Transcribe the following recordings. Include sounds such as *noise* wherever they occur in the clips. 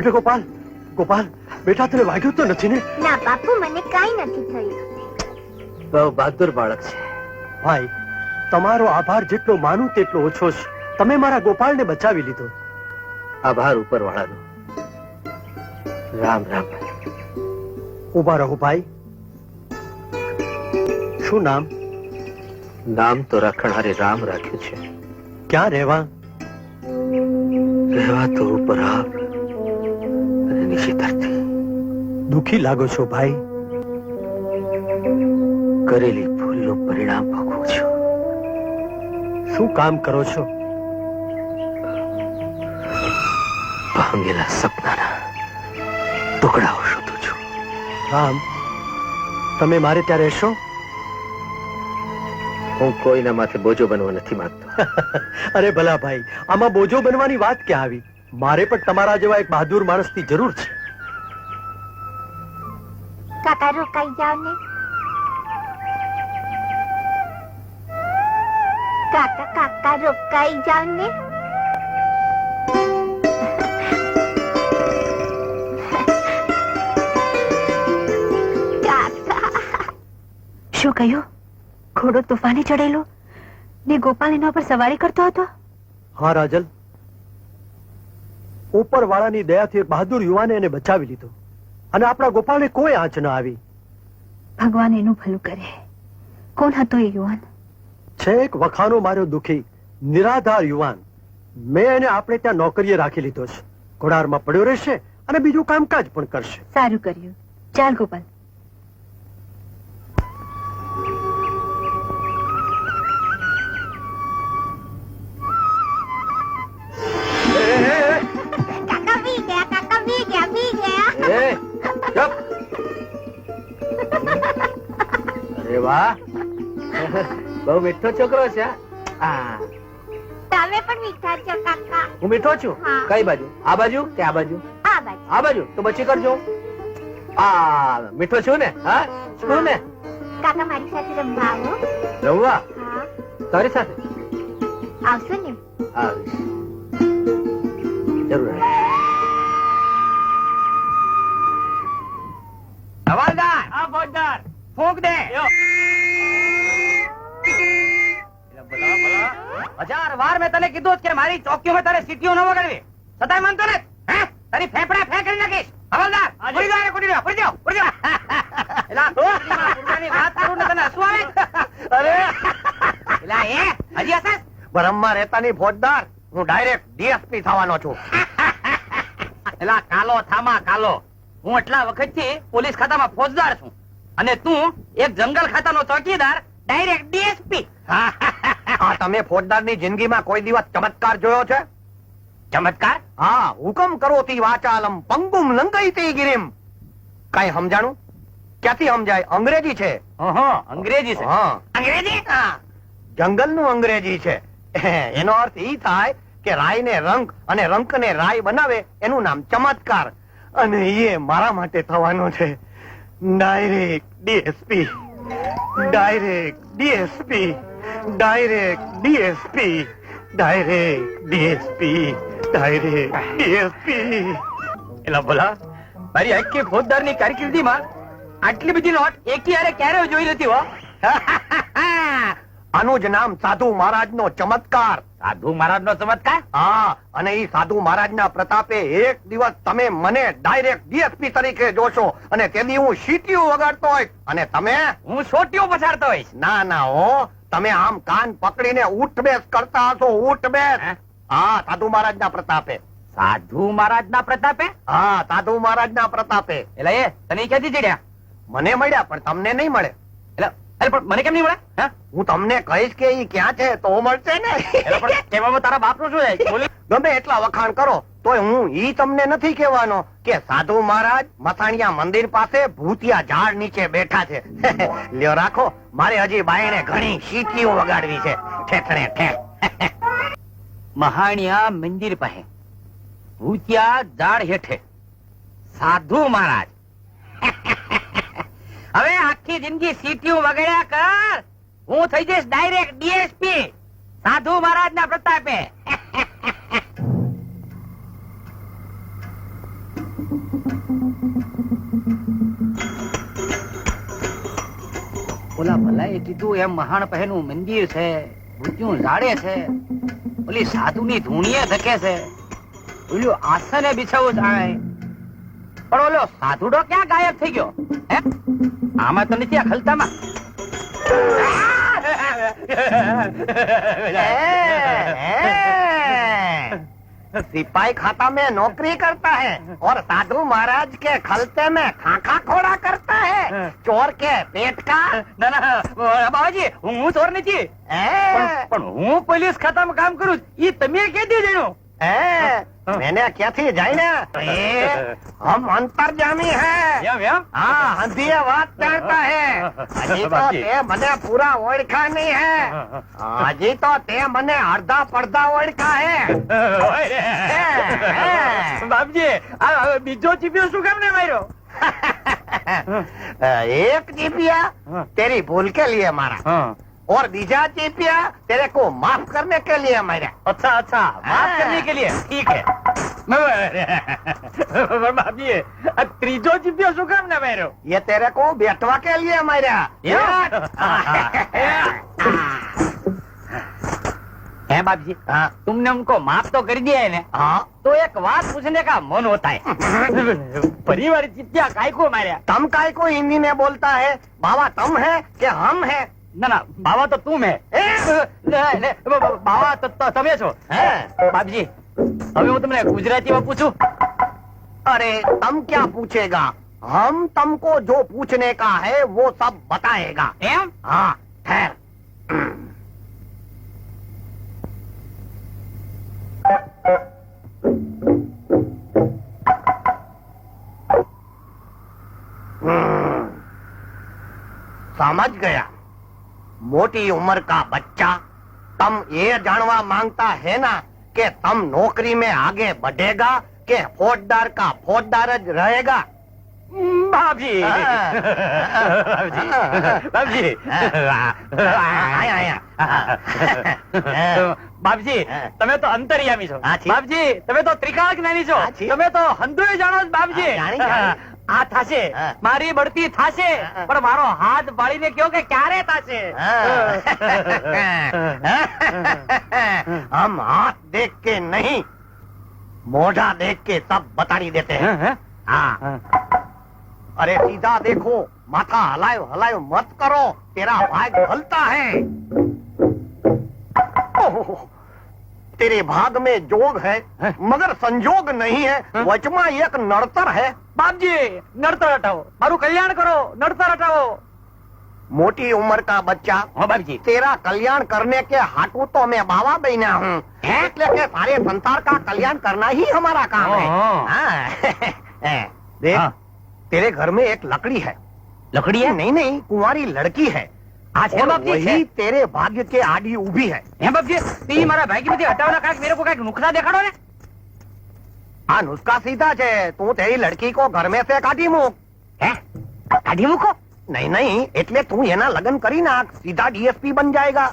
બાપરે ગોપાલ ગોપાલ બેટા તને વાગ્યું તો નથી ને? ના બાપુ મને કાંઈ નથી થયું. બહુ બહાદુર બાળક છે. ભાઈ તમારો આભાર જેટલો માનું તેટલો ઓછો છે. તમે મારા ગોપાલને બચાવી લીધો. આભાર ઉપર વાળાનો રામ રામ. ઊભા રહો ભાઈ. શું નામ? નામ તો રખણહારે રામ રાખ્યું છે. ક્યાં રહેવા? રહેવા તો ઉપર આપ નીચે દુખી લાગો છો ભાઈ? કરેલી ભૂલનું પરિણામ ભોગવું છું. શું કામ કરો છો? ભાંગેલા સપનાના ટુકડાઓ શોધું છું. રામ તમે મારે ત્યાં રહેશો? હું કોઈના માથે બોજો બનવા નથી માંગતો. *laughs* અરે ભલા ભાઈ આમાં બોજો બનવાની વાત ક્યાં આવી? મારે પણ તમારા જેવા એક બહાદુર માણસની જરૂર છે. કાકા રોકાઈ જાવ ને. કાકા કાકા રોકાઈ જાવ ને. શું કહ્યું? ઘોડો તોફાને ચડેલો? ને ગોપાલ એના પર સવારી કરતો હતો? હા રાજલ. ઉપરવાળાની દયાથી બહાદુર યુવાને એને બચાવી લીધો. અને આપણા ગોપાલને કોઈ આંચ ન આવી. ભગવાન એનું ભલું કરે. કોણ હતો એ યુવાન? છે એક વખાનો માર્યો દુખી નિરાધાર યુવાન. મેં એને આપણે ત્યાં નોકરીએ રાખી લીધો છે. ઘોડારમાં પડ્યો રહેશે અને બીજું કામકાજ પણ કરશે. સારું કર્યું. ચાલ ગોપાલ. અરે વાહ. બહુ મીઠો છોકરો છે આ તમે પણ મીઠા છો કાકા. હું મીઠો છું? કઈ બાજુ? આ બાજુ કે આ બાજુ? આ બાજુ. આ બાજુ? તો બચી કરજો. આ મીઠો છું ને હા? છું ને? કાકા મારી સાથે રમવા આવો. રમવા? હા. તારી સાથે? આવશો ને? આવીશ. જરૂર. આવીશ. ફૂંક દે હજાર વાર મેં તને કીધું કે મારી ચોકીઓમાં તારે સીટીઓ ન વગાડવી. છતાંય માનતો ને? હે? તારી ફેફડા ફે કરી નાખીશ. હવાલદાર પૂરી દો એને, પૂરી દો, પૂરી દો, પૂરી એલા, પૂરીમાં વાત કરું ને તને હસવું આવે? અરે. એલા, એ હજી હશે? બ્રહ્મા રહેતાની ફોજદાર હું ડાયરેક્ટ ડીએસપી થવાનો છું. એલા કાલો થામા કાલો. હું એટલા વખતથી પોલીસ ખાતામાં ફોજદાર છું. અને તું એક જંગલ ખાતાનો ચોકીદાર ડાયરેક્ટ ડીએસપી *laughs* આ તમે ફોજદારની જિંદગીમાં કોઈ દિવસ ચમત્કાર જોયો છે? ચમત્કાર? હા હુકમ કરોતી વાચાલમ પંગુમ લંકઈતી ગિરિમ. કઈ સમજાણું? ક્યાંથી સમજાય? અંગ્રેજી છે. અંગ્રેજી છે. અંગ્રેજી? જંગલનું અંગ્રેજી છે. *laughs* એનો અર્થ ઈ થાય કે રાય ને રંગ અને રંક ને રાય બનાવે એનું નામ ચમત્કાર. અને એ મારા માટે થવાનો છે. Direct DSP direct DSP direct DSP direct DSP direct DSP એલા બોલા મારી આખી ફોજદારની કારકિર્દીમાં આટલી બધી નોટ એકી હારે ક્યારે જોઈ નથી હો? *laughs* આનું જ નામ સાધુ મહારાજ નો ચમત્કાર. સાધુ મહારાજ નો ચમત્કાર? હા અને એ સાધુ મહારાજના પ્રતાપે એક દિવસ તમે મને ડાયરેક્ટ ડીએસપી તરીકે જોશો અને તેની હું સીટીઓ વગાડતો હોય અને તમે? હું સોટીઓ પછાડતો હોઈશ. ના ના હો. તમે આમ કાન પકડીને ઉઠ બેસ કરતા હશો ઉઠ બેસ હા સાધુ મહારાજના પ્રતાપે. સાધુ મહારાજ ના પ્રતાપે? હા સાધુ મહારાજના પ્રતાપે. એટલે એ તને ક્યાંથી ચડ્યા? મને મળ્યા પણ તમને નહીં મળે. અરે પણ મને કેમ નહીં મળે? હા? હું તમને કહીશ કે અહીં ક્યાં છે તો મળશે ને. કહેવામાં તારા બાપનું શું ગમે એટલા વખાણ કરો તો હું ઈ તમને નથી કહેવાનો કે સાધુ મહારાજ મસાણિયા મંદિર પાસે ભૂતિયા ઝાડ નીચે બેઠા છે. *laughs* લ્યો રાખો. મારે હજી બાયણે ઘણી શીટીઓ વગાડવી છે. ઠેઠણે ઠેઠ. *laughs* મહાણિયા મંદિર પાસે. ભૂતિયા ઝાડ હેઠે. સાધુ મહારાજ. *laughs* હવે આખી જિંદગી સીટીઓ વગાડ્યા કર. હું થઈ જઈશ ડાયરેક્ટ ડીએસપી. સાધુ મહારાજ ના પ્રતાપે. ઓલા ભલાએ કીધું એમ મહાણ પહેનું મંદિર છે. મૃત્યુ ઝાડે છે. ઓલી સાધુની ધૂણીએ ધકે છે. ઓલું આસને બિછાવું જાય પણ ઓલો સાધુડો ક્યાં ગાયબ થઈ ગયો હે આમાં તો નથી આ ખલતામાં सिपाही खाता में नौकरी करता है और साधु महाराज के खलते में खाखा खोड़ा करता है चोर के पेट का ના ના બાબાજી હું ચોર નથી પણ ए, પણ હું પોલીસ ખાતામાં કામ કરું છું. ઈ તમે કેદી જાણ્યું ए, मैंने क्या थी जाने ए, हम अंतर्जामी हैं એમ એમ हाँ हंधीए बात जानता है हजी तो ते मने पूरा ओळखा नहीं है हजी तो ते मने अर्धा પડધા ઓળખા હે *laughs* બાપજી આ બીજો ચીપિયો શું કામ ને માર્યો *laughs* एक चीपिया तेरी भूल के लिए मारा और बीजा चीपिया तेरे को माफ करने के लिए मारा अच्छा अच्छा माफ करने के लिए ठीक है पर बापजी આ ત્રીજો ચીપિયો શું કામ ને માર્યો ये तेरे को बेटवा के लिए मारा *laughs* है *laughs* बाप जी हाँ तुमने उनको माफ तो कर दिया है ना हाँ तो एक बात पूछने का मन होता है *laughs* परिवार चित्या काय को मारा तम काय को हिंदी में बोलता है बाबा तम है कि हम है ના ના બાવા તો તું મેં. બાવા તો તમે છો. હે? બાપજી હવે હું તમને ગુજરાતીમાં પૂછું? અરે તમ ક્યાં પૂછેગા? હમ તમકો જો પૂછને કા હે વો સબ બતાએગા એમ? હા ઠેર. સમજ ગયા. गया मोटी उम्र का बच्चा तम ये जानवा मांगता है ना कि तम नौकरी में आगे बढ़ेगा कि फौजदार का फौजदार ज रहेगा બાપજી હા. બાપજી હા. બાપજી આયા, આયા. બાપજી હા. તમે તો અંતર્યામી છો હા, છી. બાપજી તમે તો ત્રિકાળ જ્ઞાની છો હા, છી. તમે તો હંધુય જાણો છો બાપજી હા થશે. મારી બળતી થશે. પણ મારો હાથ પાડીને કયો કે ક્યારે થશે? હમ હાથ દેખ કે નહીં મોઢા દેખ કે સબ બતાડી દેતે. હા અરે સીધા દેખો માથા હલાયો હલાયો મત કરો. તેરા ભાગ હલતા હે. ઓહો. तेरे भाग में जोग है मगर संजोग नहीं है वचमा एक नड़तर है બાપજી નડતર હટાવો મારું કલ્યાણ કરો નડતર હટાવો मोटी उम्र का बच्चा હા બાપજી तेरा कल्याण करने के हाटू तो मैं बाबा बहना हूँ એટલે કે सारे संसार का कल्याण करना ही हमारा काम है हाँ। हाँ। *laughs* देख हाँ। तेरे घर में एक लकड़ी है લકડી હે नहीं नहीं कुंवारी लड़की है आज वही तेरे भाग्य के आड़ी उभी है जी ती મારા ભાગ્યમાંથી હટાવના કાંઈક મેરે કો કાંઈક નુકસા દેખાડો ને. આ નુસ્ખા સીધા છે. તું તેરી લડકી કો ઘર મે સે કાઢી મૂક. હે? કાઢી મૂકો? નહીં નહીં એટલે તું એના લગન કરી નાખ. સીધા ડીએસપી બન જાયેગા.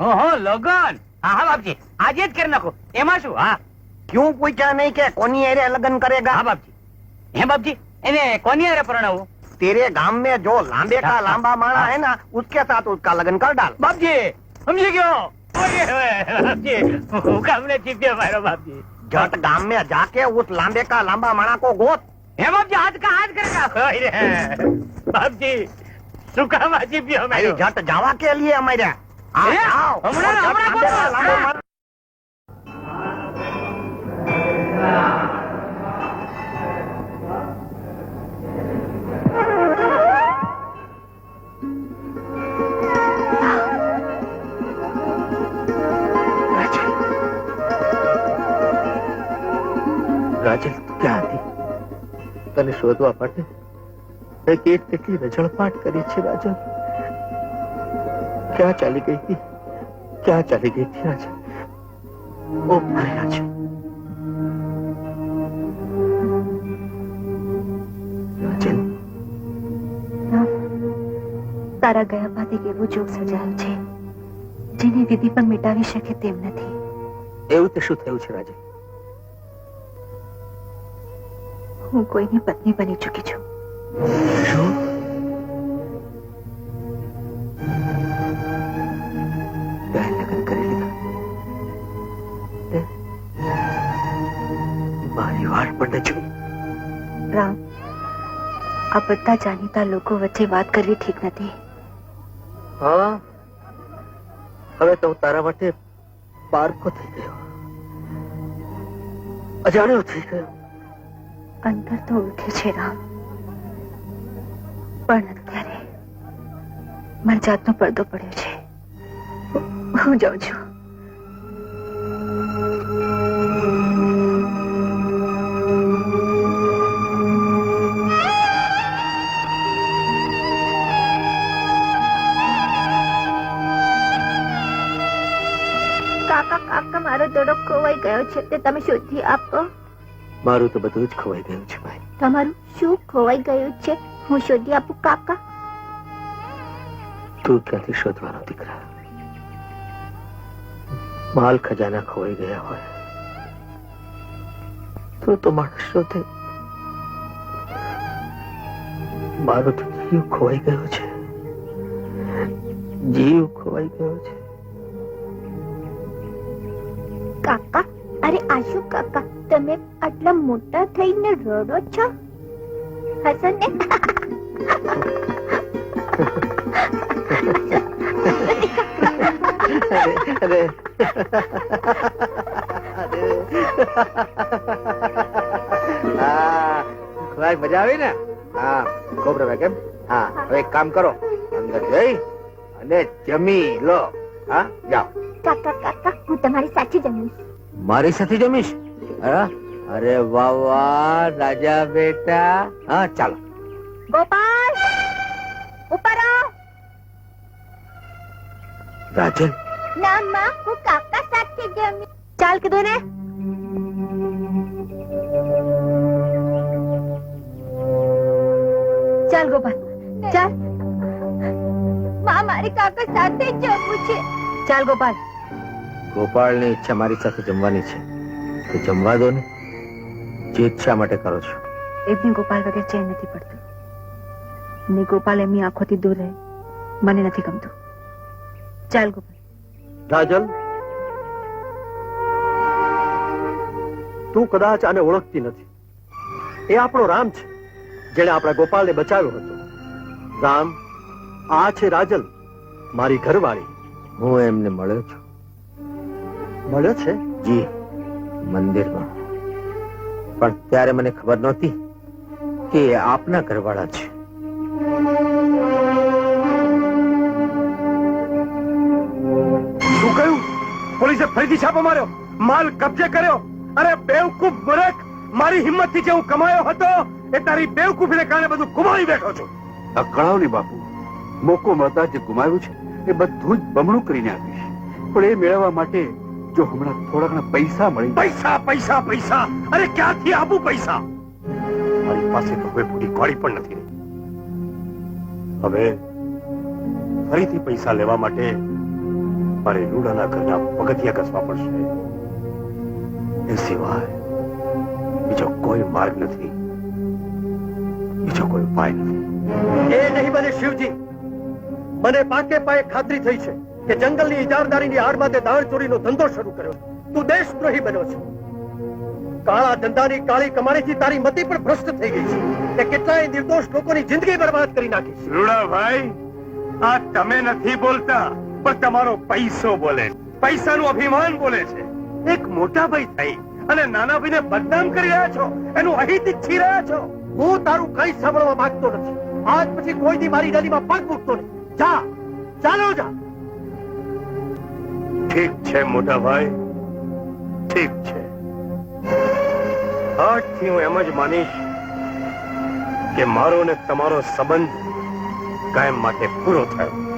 ઓહો લગન. હા હા બાપજી આજે જ કરી નાખો. એમાં શું? હા. ક્યું પૂછ્યા નહીં કે કોની એરે લગન કરેગા? હા બાપજી. હે બાપજી એને કોની એરે પરણાવું? तेरे गाँव में जो लांबे का हाँ, हाँ। लांबा माड़ा है ना उसके साथ उसका लगन कर डाल। बाप जी समझे क्यों? जट गाँव में जाके उस लांबे का लांबा माड़ा को गोत है बाप जी हाथ का हाथ करेगा बाप जी सुखा जट जावा के लिए हमारे। आओ રાજલ ક્યાં હતી તને શોધવા માટે મેં કેટ કેટલી રજળપાટ કરી છે રાજલ ક્યાં ચાલી ગઈ હતી? ક્યાં ચાલી ગઈ હતી રાજલ ઓ રાજલ રાજલ તારા ગયા બાદ એક એવો જોગ સજાયો છે જેને વિધિ પણ મિટાવી શકે તેમ નથી. એવું તે શું થયું છે રાજલ હું કોઈની પત્ની બની ચૂકી છું. શું? બે લગ્ન કરી લીધા. મારી વાટ પણ ન રામ આ બધા જાણીતા લોકો વચ્ચે વાત કરવી ઠીક નથી. હા? હવે તો તારા માટે પારખો થઈ ગયો. અજાણ્યો થઈ ગયો. અંતર તો ઉઠે છે રામ. પણ અત્યારે મારી જાતનો પડદો પડ્યો છે. હું જાઉં છું. કાકા કાકા, મારો દડો ખોવાઈ ગયો છે. તે તમે શોધી આપો. મારું તો બધું જ ખોવાઈ ગયું છે ભાઈ. તમારું શું ખોવાઈ ગયું છે? હું શોધી આપું કાકા. તું ક્યાંથી શોધવાનો દીકરા? માલ ખજાના ખોવાઈ ગયા હોય. તો તો માણસ શોધે. મારો તો જીવ ખોવાઈ ગયો છે. જીવ ખોવાઈ ગયો છે. કાકા અરે આશુ કાકા? તમે આટલા મોટા થઈને રડો છો? હસો ને અરે અરે. હા ભાઈ મજા આવી ને? હા ખૂબ કેમ? હા. હવે એક કામ કરો. અંદર જઈ અને જમી લો. હા જાઓ. કાકા કાકા હું તમારી સાથે જમીશ. મારી સાથે જમીશ? અરે વાહ વાહ રાજા બેટા. હા ચાલો. ગોપાલ ઉપર રાજન. ના માં હું કાકા સાથે જમી ચાલ કીધું ને? ચાલ ગોપાલ ચાલ. માં મારી કાકા સાથે જમવું છે. ચાલ ગોપાલ. ગોપાલની ઈચ્છા મારી સાથે જમવાની છે. તો જમવા દો ને જે ઈચ્છા માટે કરો છો? એમની ગોપાલ વગર ચેન નથી પડતું. ને ગોપાલ એમની આંખોથી દૂર રહે. મને નથી ગમતું. ચાલ ગોપાલ. રાજલ તું કદાચ આને ઓળખતી નથી. એ આપણો રામ છે જેણે આપણા ગોપાલને બચાવ્યો હતો. રામ આ છે રાજલ મારી ઘરવાળી. હું એમને મળ્યો છું. મળ્યો છે? જી. મંદિરમાં. પણ ત્યારે મને ખબર નહોતી કે આપના ઘરવાળા છે. શું કહ્યું? પોલીસે ફરીથી છાપો માર્યો? માલ કબજે કર્યો? અરે બેવકૂફ મૂર્ખ મારી હિંમતથી જે હું કમાયો હતો એ તારી બેવકૂફીને કારણે બધું ગુમાવી બેઠો છું. અકળાવની બાપુ મોકો મળતા જે ગુમાવ્યું છે. એ બધું જ બમણું કરીને આપીશ. પણ એ મેળવવા માટે જો હમણાં થોડા પૈસા મળી પૈસા પૈસા પૈસા. અરે ક્યાંથી આપું પૈસા? મારી પાસે તો કોઈ પૂરી કોડી પણ નથી હવે ફરીથી પૈસા લેવા માટે મારે રૂડાના ઘરના પગથિયા કસવા પડશે. એ સિવાય બીજો કોઈ માર્ગ નથી. બીજો કોઈ ઉપાય નથી. એ નહીં બને શિવજી. મને પાકે પાયે ખાતરી થઈ છે. કે જંગલની ઇજારદારીની આડમાં દાણ ચોરીનો ધંધો શરૂ કર્યો. તું દેશદ્રોહી બન્યો છે. કાળા ધંધાની કાળી કમાણીથી તારી મતિ પણ ભ્રષ્ટ થઈ ગઈ છે. તે કેટલાય નિર્દોષ લોકોની જિંદગી બરબાદ કરી નાખી છે. રૂડાભાઈ, આ તમે નથી બોલતા, પણ તમારો પૈસો બોલે પૈસાનું અભિમાન બોલે છે. એક મોટા ભાઈ થઈ અને નાના ભાઈને બદનામ કરી રહ્યા છો, એનું અહિત ઈચ્છી રહ્યા છો. હું તારું કઈ સાંભળવા માંગતો નથી. આજ પછી કોઈ દી મારી ગાડીમાં પગ મૂકતો નહીં જા, ચાલો જા. ઠીક છે, મોટા ભાઈ. ઠીક છે. આજથી હું એમ જ માનીશ કે મારો ને તમારો સંબંધ કાયમ માટે પૂરો થયો.